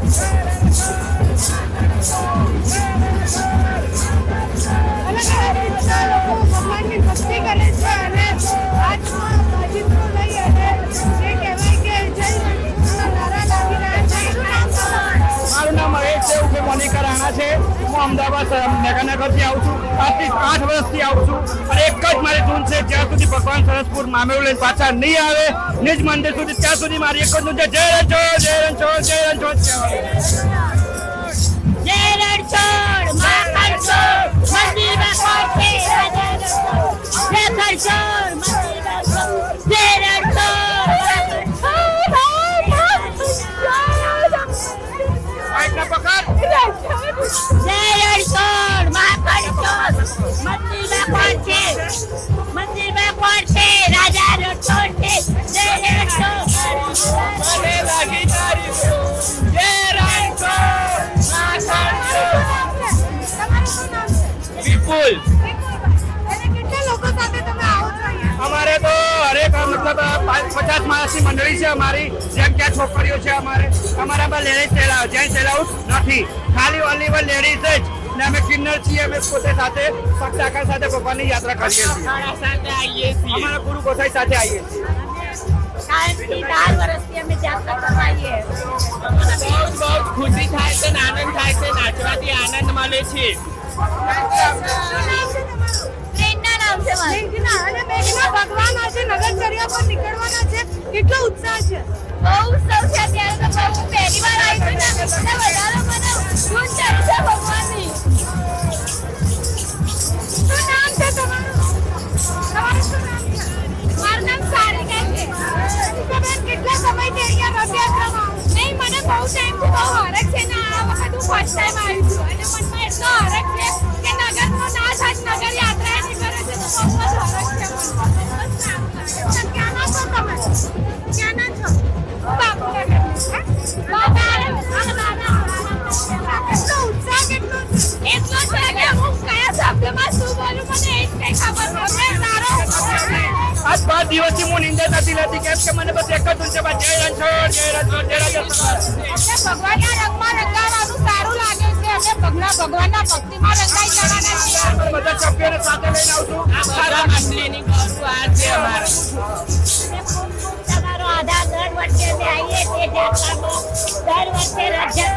Yes. હું અમદાવાદ નગરનગરથી આવું છું. આજથી આઠ વર્ષથી આવું છું. અને એક જ મારી ધૂન છે, જ્યાં સુધી ભગવાન સરસપુર મામેરું લઈને પાછા નહીં આવે, નિજ મંદિર સુધી, ત્યાં સુધી મારી એક જ ધૂન છે. જય રણછોડ જય રણછોડ. જય રણછોડ. જય રણછોડ. વિપુલ? અમારે તો હરેક મતલબ પાંચ- પચાસ માણસની મંડળી છે અમારી. જેમ કે છોકરીઓ છે અમારે. અમારામાં લેડીઝ સેલા જેન્ટ્સ એલાઉડ નથી. ખાલી ઓનલી વન લેડીઝ જ. ને અમે કિન્નર છીએ અમે પોતે સાથે ભક્તાકાર સાથે ભગવાનની યાત્રા કરીએ છીએ. અમારા ગુરુ ગોસાઈ સાથે આવીએ છીએ. બહુ બહુ ખુશી થાય છે આનંદ થાય છે. નાચવાથી આનંદ મળે છે. ભગવાન આજે નગરચર્યા પર નીકળવાના છે કેટલો ઉત્સાહ છે બહુ ઉત્સાહ છે અત્યારે તો બહુ પહેલી છું નામ છે તમારું છે બેન કેટલા સમયથી અહીંયા રથયાત્રામાં નહીં મને બહુ ટાઈમથી બહુ હરખ છે ને આ વખત હું ફર્સ્ટ ટાઈમ આવી છું અને મનમાં એટલો હરખ દિવસથી હું નિંદર નથી લેતી કેમ કે મને બસ એક જ ધૂન જય રણછોડ જય રણછોડ જય એટલે ભગવાનના રંગમાં રંગાવાનું સારું લાગે છે એટલે ભગવાન ભગવાનના ભક્તિમાં રંગાઈ જવાના છીએ અમે બધા સભ્યોને સાથે લઈને આવશું આ મંડળીની ગૌરવ આ અમારું તમારો આધાર દર વર્ષે અમે આવીએ તે દર વર્ષે